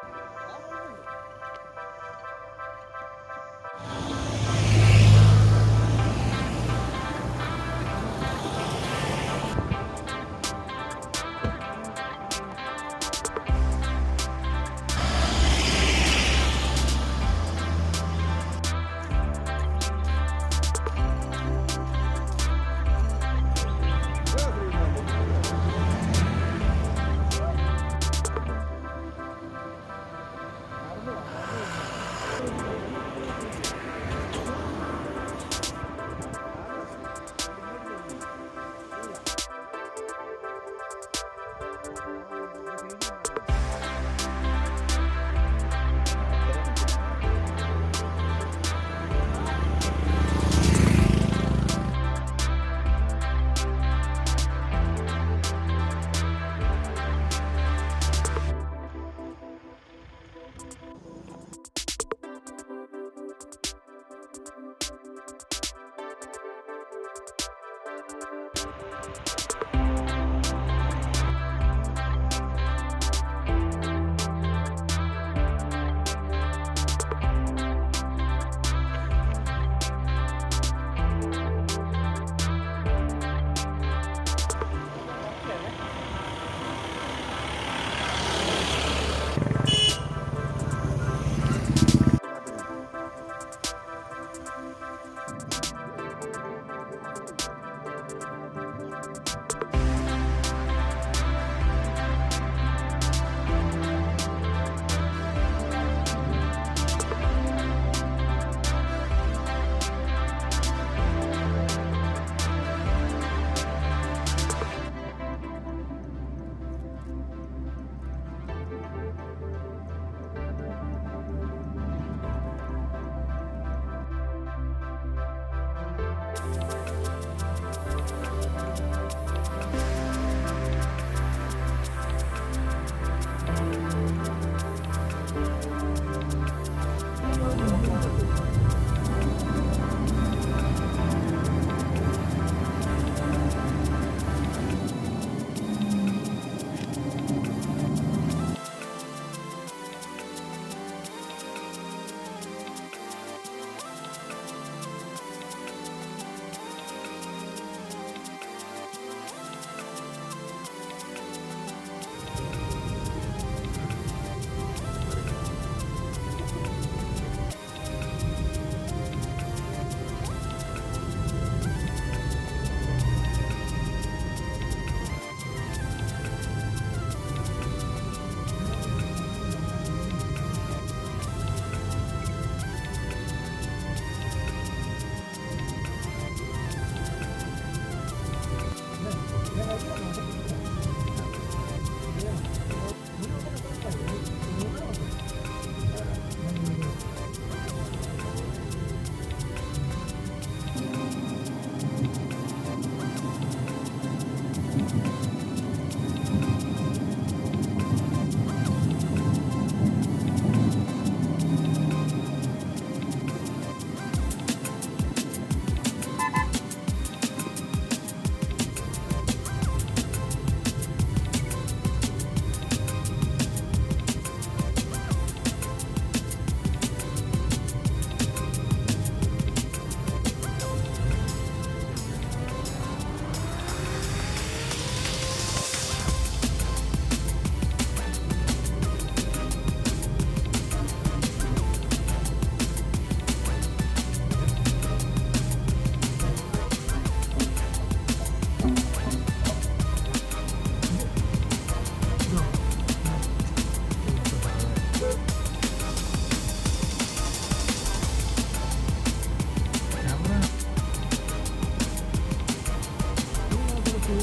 Thank you.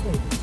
Thank you.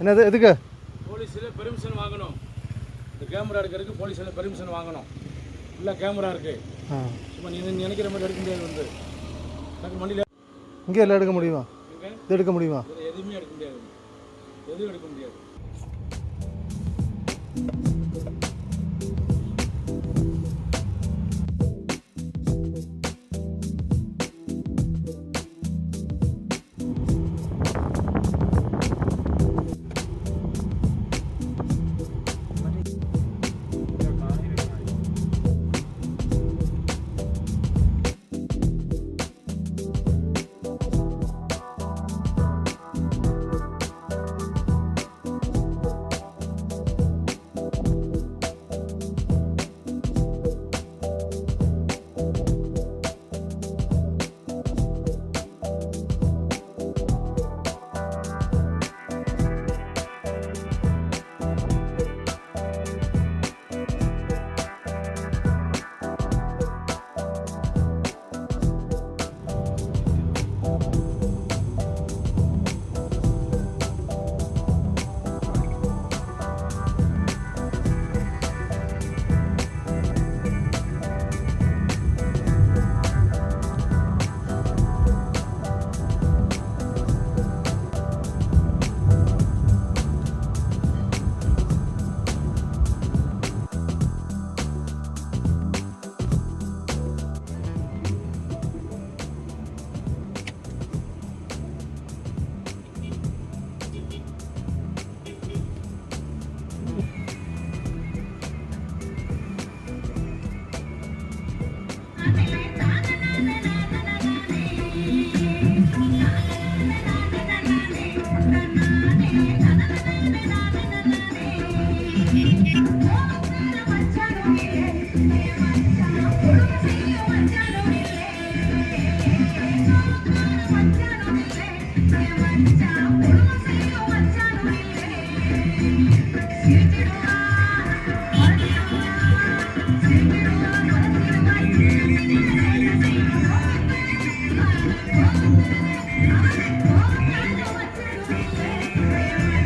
என்னது எதுக்கு? போலீஸில் பெர்மிஷன் வாங்கணும். இந்த கேமரா எடுக்கிறதுக்கு போலீஸில் பெர்மிஷன் வாங்கணும். இல்லை கேமரா இருக்குது சும்மா நீ நினைக்கிற மாதிரி எடுக்க முடியாது வந்து. எனக்கு வண்டியில் இங்கே எல்லாம் எடுக்க முடியுமா? இங்கே இது எடுக்க முடியுமா? எதுவுமே எடுக்க முடியாது. எதுவும் எடுக்க முடியாது.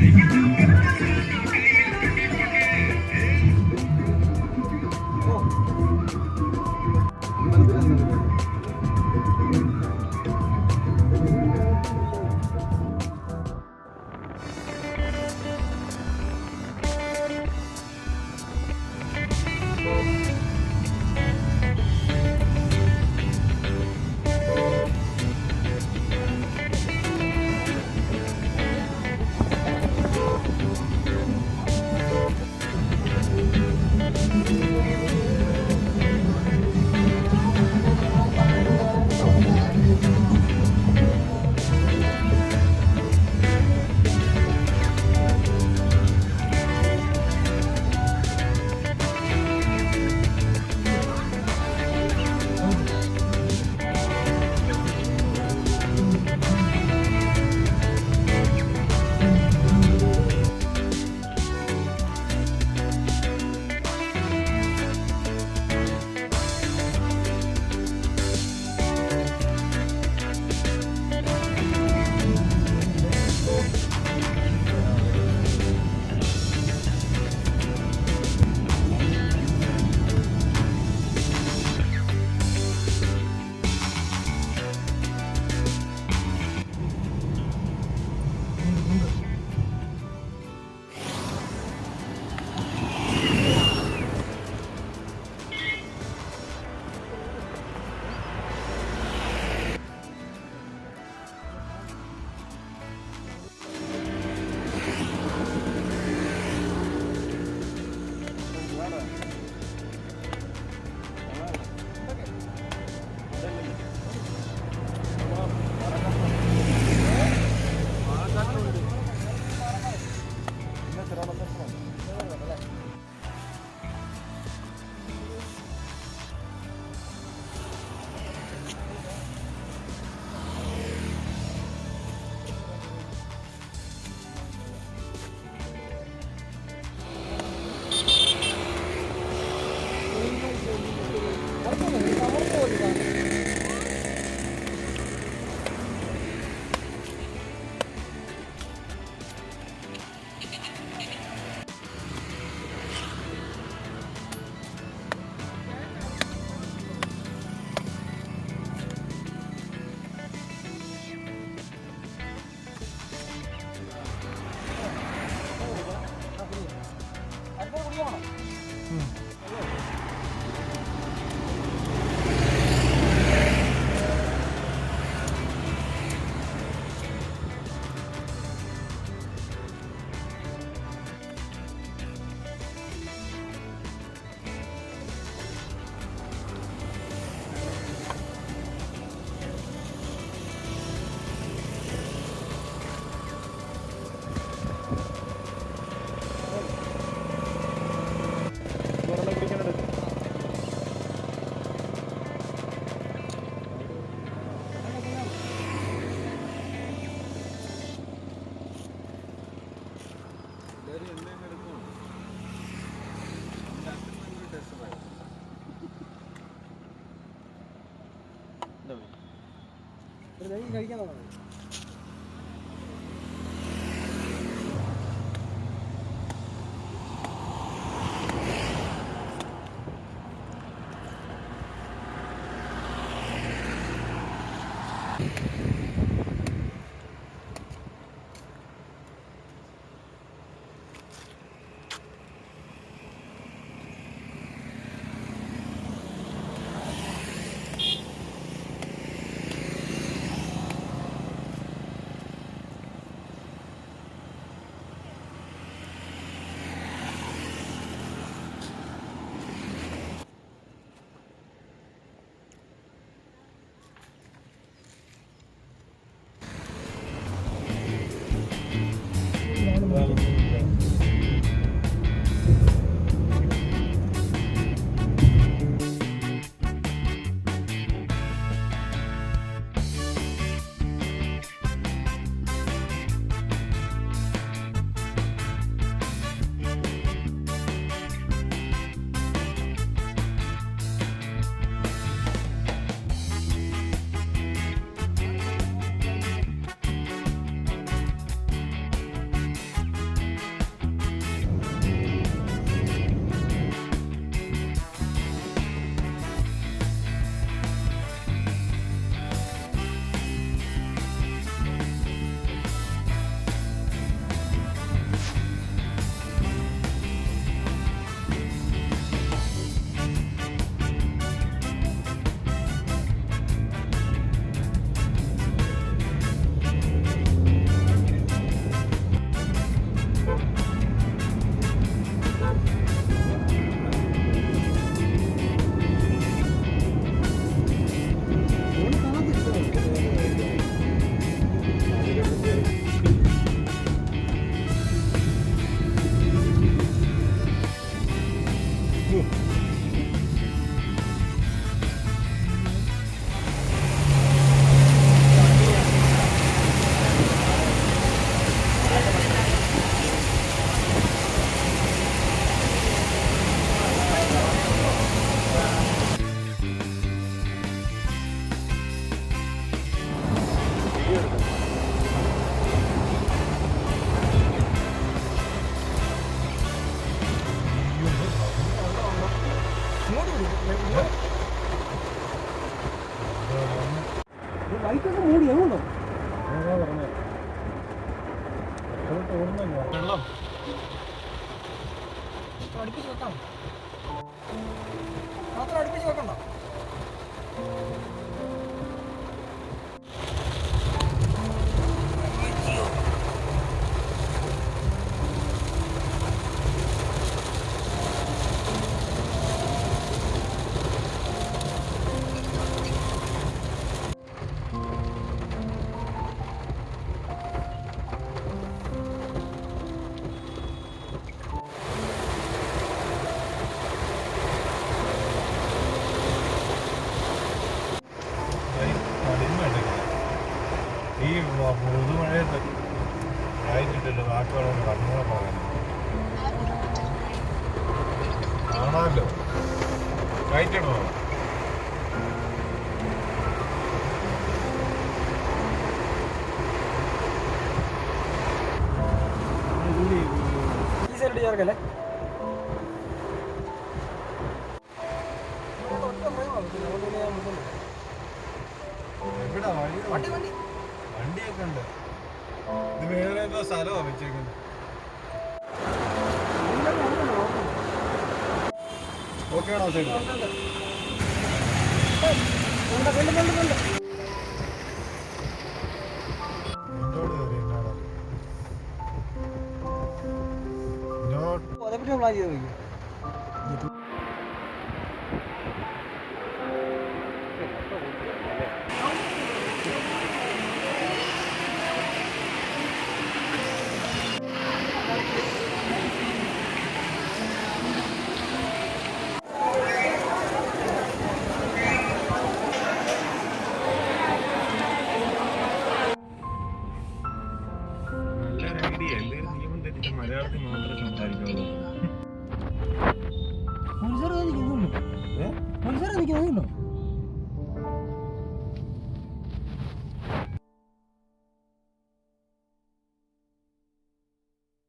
you. がいな。സൈഡ് ചേർക്കല്ലേ? വണ്ടിയൊക്കെ ഉണ്ട്. ഇത് വേറെ ഏതോ സ്ഥലമാണ് വെച്ചേക്കുന്നത്. ഓക്കെ ആണോ സൈഡ് lá de hoje.